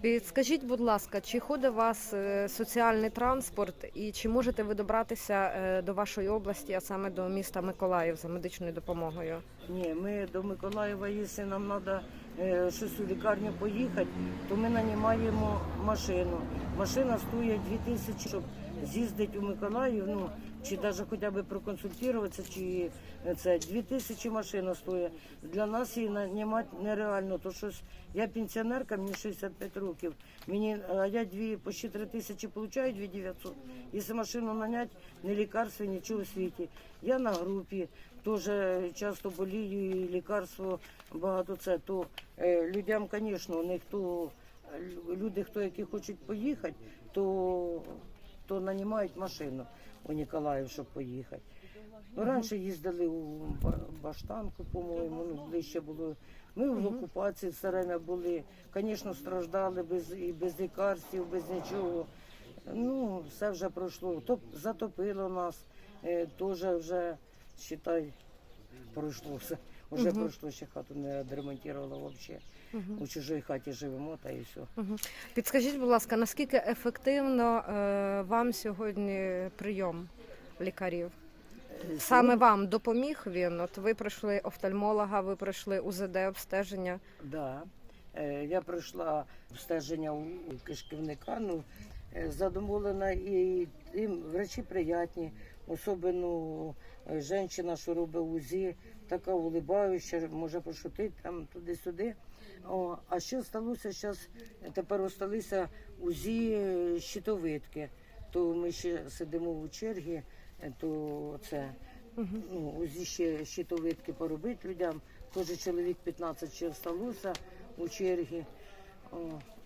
Підскажіть, будь ласка, чи ходить у вас е, соціальний транспорт і чи можете ви добратися е, до вашої області, а саме до міста Миколаїв за медичною допомогою? Ні, ми до Миколаєва, якщо нам треба щось у лікарню поїхати, то ми нанімаємо машину. Машина стоїть 2 тисячі, щоб з'їздити у Миколаїв, ну, чи навіть хоча б проконсультуватися, чи це 2 тисячі машина стоїть. Для нас її нанімати нереально, то щось я пенсіонерка, мені 65 років, мені, а я дві, почти 3 тисячі получаю, 2 900. Якщо машину наняти, не лікарство, нічого у світі. Я на групі, теж часто болію, і лікарство багато це. То е, людям, звісно, у них то е, люди, хто які хочуть поїхати, то, то нанімають машину у Ніколаїв, щоб поїхати. Ну, раніше їздили у Ба- Баштанку, по-моєму, ну, ближче було. Ми в окупації все время були. Звісно, страждали без, і без лікарств, без нічого. Ну, все вже пройшло. Топ, затопило нас, е, теж вже, считай, пройшло все. Вже пройшло, ще хату не відремонтувала взагалі. У чужій хаті живемо, та і все. Мгм. Підскажіть, будь ласка, наскільки ефективно е, вам сьогодні прийом лікарів? Саме вам допоміг він? От ви пройшли офтальмолога, ви пройшли УЗД обстеження. Да. Е, Я пройшла обстеження у кишківника. Ну, е, задоволена і тим врачі приятні, особливо е, жінка, що робить УЗІ, така улибаюча, може пошутити там туди-сюди. А що сталося зараз? Тепер осталися УЗІ щитовидки. То ми ще сидимо у чергі, то це ну, УЗІ ще щитовидки поробити людям. Теж чоловік 15 ще сталося у чергі. О,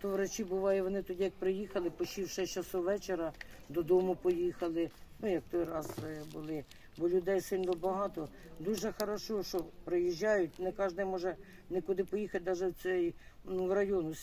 то врачі буває, вони тоді як приїхали, почти ще 6 часов вечора додому поїхали. Ну, як той раз е, були, бо людей сильно багато. Дуже хорошо, що приїжджають. Не кожен може нікуди поїхати, навіть в цей ну, в район.